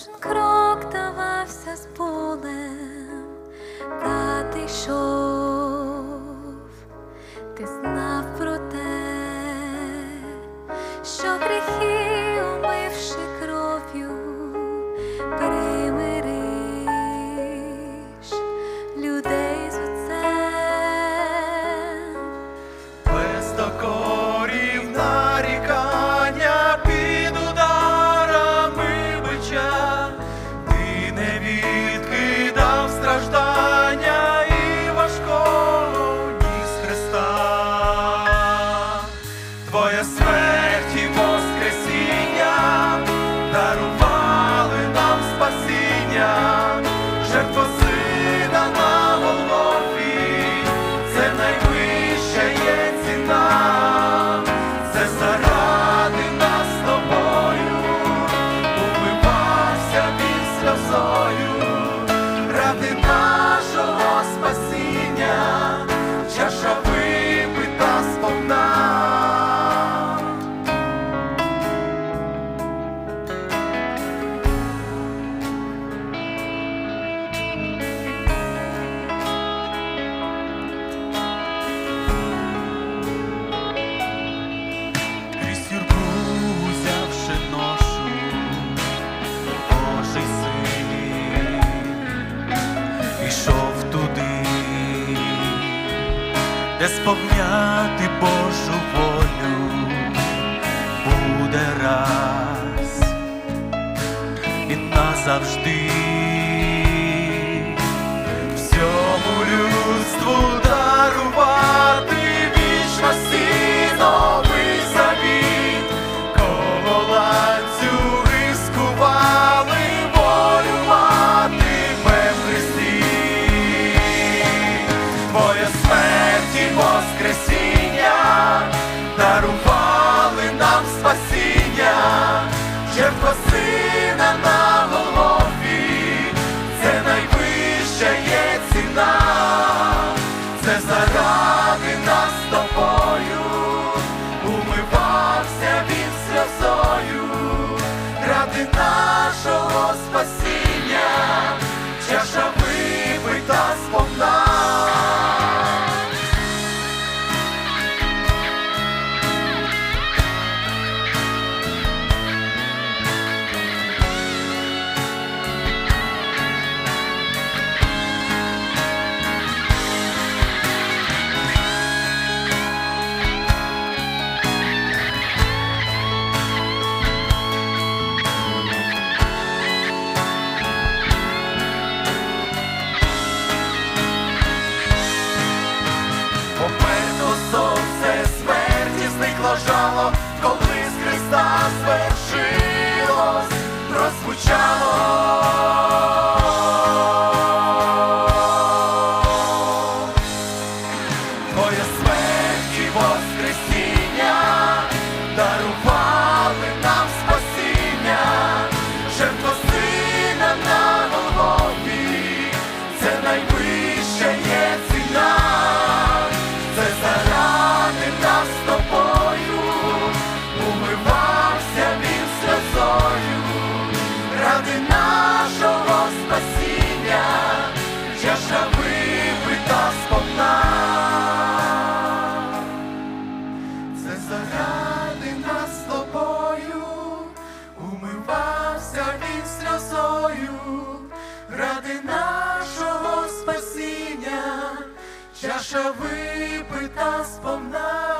кожен крок давався з болем. спасіння, жертва сина. де сповняти Божу волю буде раз і назавжди всьому людству дарувати вічності новий завіт, кололадцю рискували волю мати в Христі. Твоя Це заради нас з тобою, умивався він сльозою, ради нашого спасіння, чаша. чаша випита сповна.